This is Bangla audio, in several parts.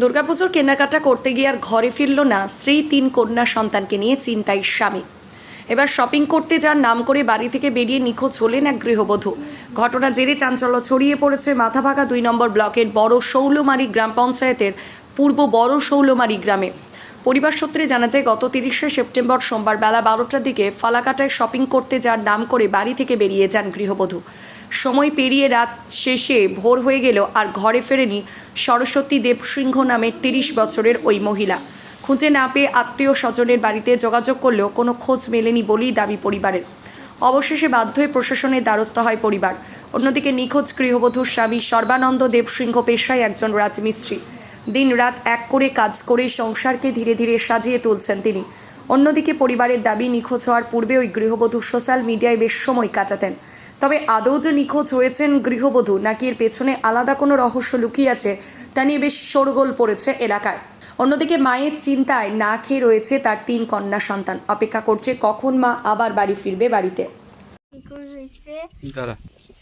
দুর্গাপুজোর কেনাকাটা করতে গিয়ে আর ঘরে ফিরল না। স্ত্রী, তিন কন্যা সন্তানকে নিয়ে চিন্তায় স্বামী। এবার শপিং করতে যার নাম করে বাড়ি থেকে বেরিয়ে নিখোঁজ হলেন এক গৃহবধূ। ঘটনা জেরে চাঞ্চল্য ছড়িয়ে পড়েছে মাথাভাঙা দুই নম্বর ব্লকের বড় শৌলমারি গ্রাম পঞ্চায়েতের পূর্ব বড় শৌলমারি গ্রামে। পরিবার সূত্রে জানা যায়, গত তিরিশে সেপ্টেম্বর সোমবার বেলা বারোটার দিকে ফালাকাটায় শপিং করতে যার নাম করে বাড়ি থেকে বেরিয়ে যান গৃহবধূ। সময় পেরিয়ে রাত শেষে ভোর হয়ে গেল আর ঘরে ফেরেনি সরস্বতী দেবসিংহ নামের তিরিশ বছরের ওই মহিলা। খুঁজে না পেয়ে আত্মীয় স্বজনের বাড়িতে যোগাযোগ করলেও কোনো খোঁজ মেলেনি বলেই দাবি পরিবারের। অবশেষে বাধ্য হয়ে প্রশাসনের দ্বারস্থ হয় পরিবার। অন্যদিকে নিখোঁজ গৃহবধূর স্বামী সর্বানন্দ দেবসিংহ পেশায় একজন রাজমিস্ত্রি। দিন রাত এক করে কাজ করে সংসারকে ধীরে ধীরে সাজিয়ে তুলছেন তিনি। অন্যদিকে পরিবারের দাবি, নিখোঁজ হওয়ার পূর্বে ওই গৃহবধূ সোশ্যাল মিডিয়ায় বেশ সময় কাটাতেন। তবে আদৌ যে নিখোঁজ হয়েছেন গৃহবধূ নাকি এর পেছনে আলাদা কোনো রহস্য লুকিয়ে আছে তা নিয়ে বেশ শোরগোল পড়েছে এলাকায়। অন্যদিকে মায়ের চিন্তায় না খেয়ে রয়েছে তার তিন কন্যা সন্তান। অপেক্ষা করছে কখন মা আবার বাড়ি ফিরবে বাড়িতে। নিখোঁজ হয়েছে।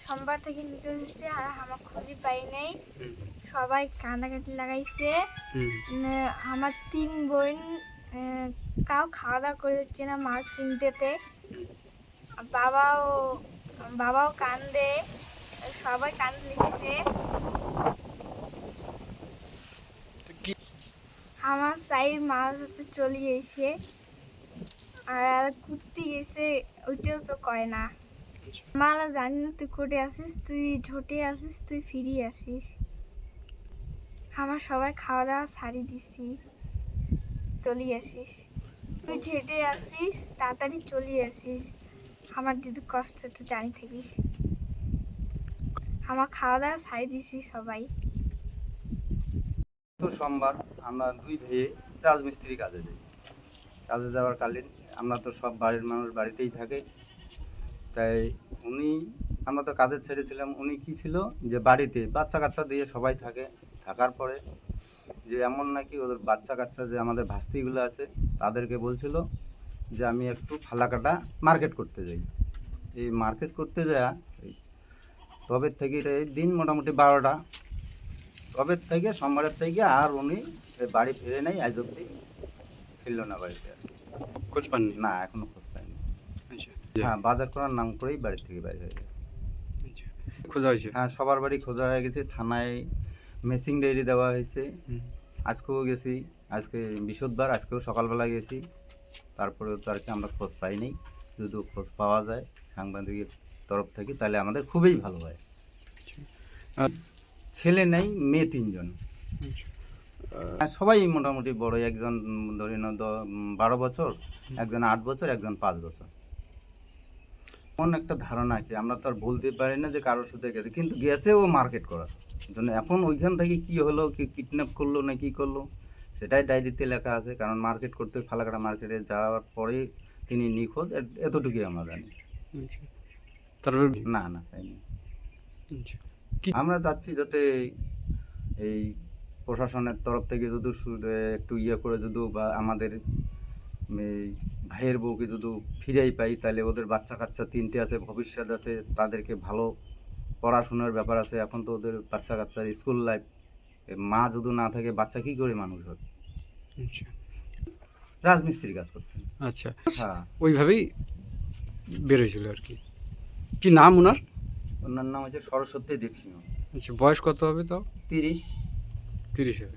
সোমবার থেকে নিখোঁজ হয়েছে আর আমার খুঁজে পাই নাই। সবাই কান্নাকাটি লাগাইছে। আমার তিন বোন আহ, কাউ খাওয়া দাওয়া করে দিচ্ছে না মার চিনতেতে। বাবাও বাবাও কান্দে, সবাই কান লিখছে। আমার সাইড মাছ হচ্ছে চলে এসে আর কুত্তি গেছে, ওইটাও তো কয় না। মালা জানি না তুই কোটে আসিস তুই ঝোটে আসিস তুই ফিরি আসিস। আমার সবাই খাওয়া দাওয়া সারি দিছি, চলি আসিস। তুই ঝেটে আসিস, তাড়াতাড়ি চলি আসিস। আমার যদি কষ্ট তো জানি থাকিস। আমার খাওয়া দাওয়া সারি দিছি সবাই। তো সোমবার আমরা দুই ভাইয়ে রাজমিস্ত্রি কাজে যাই। কাজে যাওয়ার কালীন আমরা তো সব বাড়ির মানুষ বাড়িতেই থাকে। তাই উনি, আমরা তো কাজে ছেড়েছিলাম, উনি কি ছিল যে বাড়িতে বাচ্চা কাচ্চা দিয়ে সবাই থাকে। থাকার পরে যে এমন নাকি ওদের বাচ্চা কাচ্চা যে আমাদের ভাস্তিগুলো আছে, তাদেরকে বলছিল যে আমি একটু ফালাকাটা মার্কেট করতে যাই। এই মার্কেট করতে যাওয়া তবে থেকে এই দিন মোটামুটি বারোটা। তবে থেকে সোমবারের থেকে আর উনি বাড়ি ফিরে নাই আজ অব্দি ফিরলো না বাড়িতে আর। খোঁজ পাননি? না এখনও খোঁজ পাইনি। আচ্ছা। হ্যাঁ বাজার করার নাম করেই বাড়ি থেকে বাইরে হয়ে যায় আচ্ছা। খোঁজা হয়েছে? হ্যাঁ সবার বাড়ি খোঁজা হয়ে গেছে। থানায় মেসিং ডায়েরি দেওয়া হয়েছে। আজকেও গেছি আজকে বৃহস্পতিবার আজকেও সকালবেলা গেছি। তারপরেও তো আর কি আমরা খোঁজ পাইনি। যদি খোঁজ পাওয়া যায় সাংবাদিকের তরফ থেকে তাহলে আমাদের খুবই ভালো হয়। ছেলে নেই মেয়ে তিনজন। আচ্ছা। সবাই মোটামুটি বড় একজন ধরে দ- বারো বছর একজন আট বছর একজন পাঁচ বছর। এমন একটা ধারণা কি আমরা তো আর বলতে পারি না যে কারোর সাথে গেছে কিন্তু গেছে ও মার্কেট করার জন্য। এখন ওইখান থেকে কি হলো কি কিডন্যাপ করল না কি করল? সেটাই ডায়েরিতে লেখা আছে কারণ মার্কেট করতে ফালাকাটা মার্কেটে যাওয়ার পরে তিনি নিখোঁজ এতটুকুই আমরা জানি। আচ্ছা। তারপর? না না তাইনি আচ্ছা। আমরা চাচ্ছি যাতে এই প্রশাসনের তরফ থেকে যদি একটু ইয়ে করে যদি বা আমাদের এই ভাইয়ের বউকে যদি ফিরেই পাই তাহলে ওদের বাচ্চা কাচ্চা তিনটে আছে ভবিষ্যৎ আছে তাদেরকে ভালো পড়াশোনার ব্যাপার আছে। এখন তো ওদের বাচ্চা কাচ্চার স্কুল লাইফ মা যদি না থাকে বাচ্চা কি করে মানুষ হবে? রাজমিস্ত্রি কাজ করতেন। আচ্ছা। হ্যাঁ। ওইভাবেই বেরোয়েছিল আর কি। কি নাম ওনার ওনার নাম হচ্ছে সরস্বতী দেবসিংহ আচ্ছা বয়স কত হবে তাও? তিরিশ। তিরিশ হবে।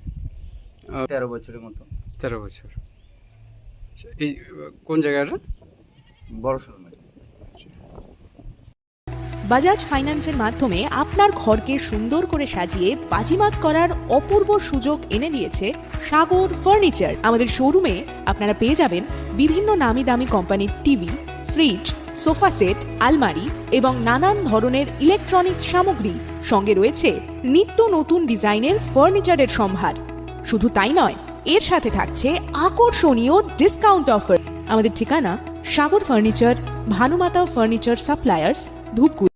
তেরো বছরের মতো। তেরো বছর। আচ্ছা, এই কোন জায়গাটা? বড় সময় বাজাজ ফাইন্যান্সের মাধ্যমে আপনার ঘরকে সুন্দর করে সাজিয়ে বাজিমাত করার অপূর্ব সুযোগ এনে দিয়েছে সাগর ফার্নিচার। আমাদের শোরুমে আপনারা পেয়ে যাবেন বিভিন্ন নামি দামি কোম্পানির টিভি, ফ্রিজ, সোফা সেট, আলমারি এবং নানান ধরনের ইলেকট্রনিক্স সামগ্রী। সঙ্গে রয়েছে নিত্য নতুন ডিজাইনের ফার্নিচারের সম্ভার। শুধু তাই নয়, এর সাথে থাকছে আকর্ষণীয় ডিসকাউন্ট অফার। আমাদের ঠিকানা Sagar furniture, Bhanumata furniture suppliers, Dhupguri.